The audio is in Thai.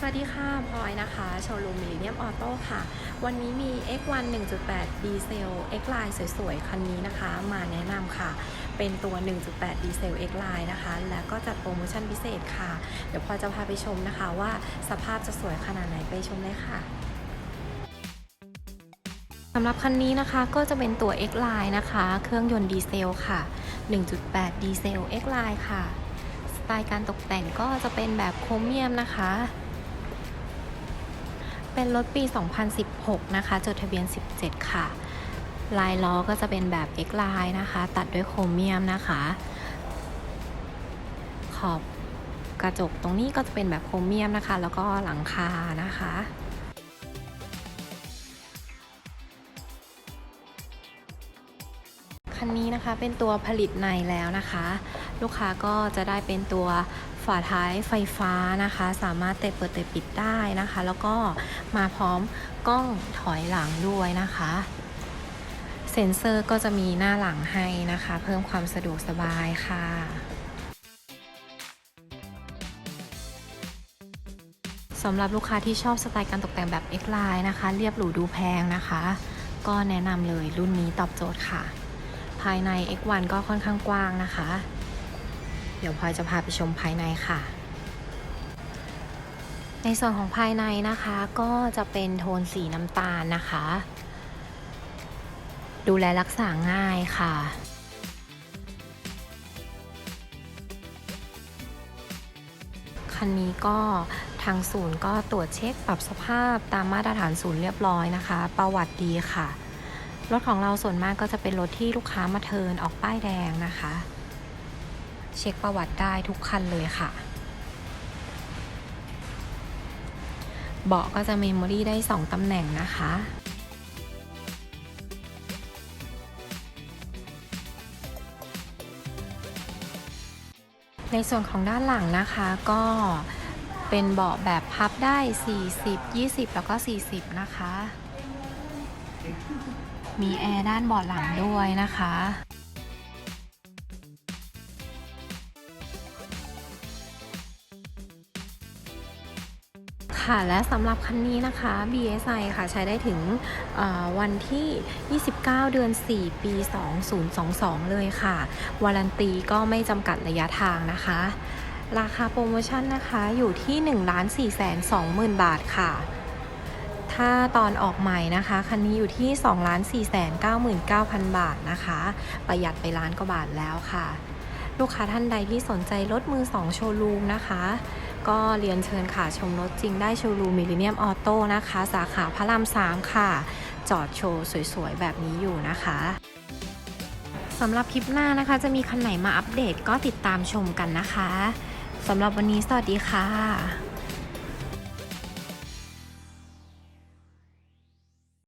สวัสดีค่ะพลอยนะคะโชว์รูมมิลเนียมออโต้ค่ะ วันนี้มี X1 1.8 ดีเซล X Line สวยๆ คันนี้นะคะ มาแนะนำค่ะ เป็นตัว 1.8 ดีเซล X Line นะคะ แล้วก็จัดโปรโมชั่นพิเศษค่ะ เดี๋ยวพลอยจะพาไปชมนะคะว่าสภาพจะสวยขนาดไหนไปชมเลยค่ะสำหรับคันนี้นะคะก็จะเป็นตัว X Line นะคะ เครื่องยนต์ดีเซลค่ะ 1.8 ดีเซล X Line ค่ะสไตล์การตกแต่งก็จะเป็นแบบโครเมียมนะคะ เป็นรถปี 2016 นะคะ จดทะเบียน 17 ค่ะ ลายล้อก็จะเป็นแบบ X line นะคะ ตัดด้วยโครเมียมนะคะ ขอบกระจกตรงนี้ก็จะเป็นแบบโครเมียมนะคะ แล้วก็หลังคานะคะ คันนี้นะคะเป็นตัวผลิตในแล้วนะคะ ลูกค้าก็จะได้เป็นตัวฝาท้ายไฟฟ้านะคะ สามารถเตะเปิดเตะปิดได้นะคะ แล้วก็มาพร้อมกล้องถอยหลังด้วยนะคะเซ็นเซอร์ก็จะมีหน้าหลังให้นะคะ เพิ่มความสะดวกสบายค่ะสำหรับลูกค้าที่ชอบสไตล์การตกแต่งแบบ X Line นะคะ เรียบหรูดูแพงนะคะ ก็แนะนำเลยรุ่นนี้ตอบโจทย์ค่ะายใน X1 ก็ค่อนข้างกว้างนะคะ เดี๋ยวพลอยจะพาไปชมภายในค่ะ ในส่วนของภายในนะคะก็จะเป็นโทนสีน้ำตาลนะคะ ดูแลรักษาง่ายค่ะคันนี้ก็ทางศูนย์ก็ตรวจเช็คปรับสภาพตามมาตรฐานศูนย์เรียบร้อยนะคะ ประวัติดีค่ะ รถของเราส่วนมากก็จะเป็นรถที่ลูกค้ามาเทินออกป้ายแดงนะคะ เช็คประวัติได้ทุกคันเลยค่ะ เบาะก็จะเมมโมรี่ได้ 2 ตำแหน่งนะคะในส่วนของด้านหลังนะคะก็เป็นเบาะแบบพับได้ 40 20 แล้วก็ 40 นะคะ มีแอร์ด้านเบาะหลังด้วยนะคะค่ะและสำหรับคันนี้นะคะ BSI ค่ะใช้ได้ถึงวันที่ 29 เดือน 4 ปี 2022 เลยค่ะ วารันตีก็ไม่จำกัดระยะทางนะคะ ราคาโปรโมชั่นนะคะอยู่ที่ 1 4 2 0 0 0 0 บาทค่ะ ถ้าตอนออกใหม่นะคะ คันนี้อยู่ที่ 2 4 9 9 0 0 0 บาทนะคะ ประหยัดไปล้านกว่าบาทแล้วค่ะ ลูกค้าท่านใดที่สนใจรถมือ 2 โชว์รูมนะคะ ก็เรียนเชิญค่ะชมรถจริงได้โชว์รูมมิลเลนเนียมออโต้นะคะ สาขาพระราม 3 ค่ะ จอดโชว์สวยๆ แบบนี้อยู่นะคะสำหรับคลิปหน้านะคะ จะมีคันไหนมาอัปเดตก็ติดตามชมกันนะคะสำหรับวันนี้สวัสดีค่ะ